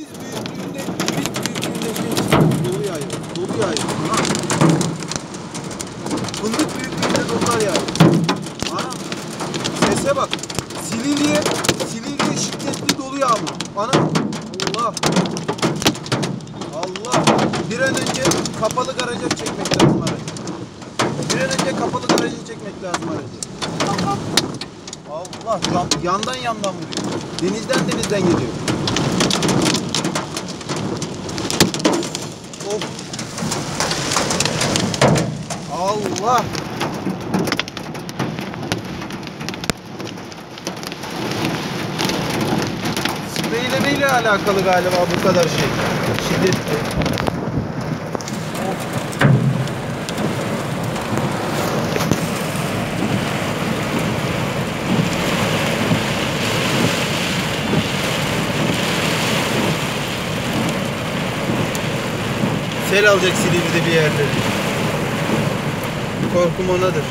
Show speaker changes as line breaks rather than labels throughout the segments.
Biz büyüklüğünde, biz büyüklüğünde dolu yağıyor. Dolu yağıyor. Fındık büyüklüğünde dolular yağıyor. Ana. Sese bak. Silivriye, Silivriye şiddetli dolu yağmur. Ana. Allah. Allah. Bir an önce kapalı garaja çekmek lazım aracı. Bir an önce kapalı garaja çekmek lazım aracı. Allah. Yan- yandan yandan vuruyor. Denizden denizden geliyor. Allah. Spreylemeyle alakalı galiba bu kadar şey. Şiddetli. Sel alacak Silivri'de bir yerleri. Korkum onadır.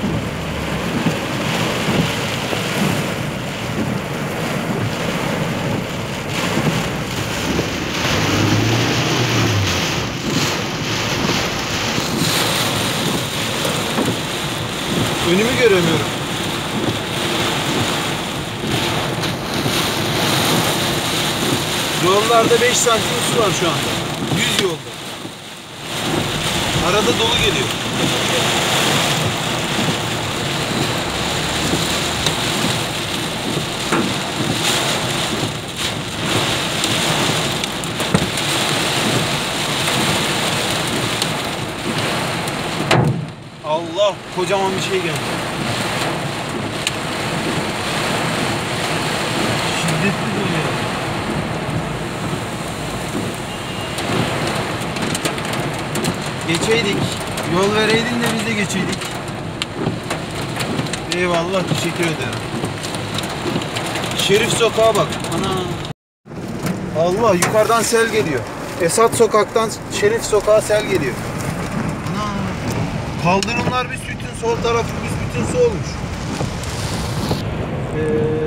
Önümü göremiyorum. Yollarda 5 santim su var şu anda. 100 yolda. Arada dolu geliyor. Allah kocaman bir şey geldi. Şiddetli dolu ya. Geçeydik. Yol vereydin de biz de geçeydik. Eyvallah teşekkür ederim. Şerif sokağa bak. Ana. Allah yukarıdan sel geliyor. Esat sokaktan Şerif sokağa sel geliyor. Ana. Kaldırımlar büsbütün sol tarafı büsbütün su olmuş. Ee,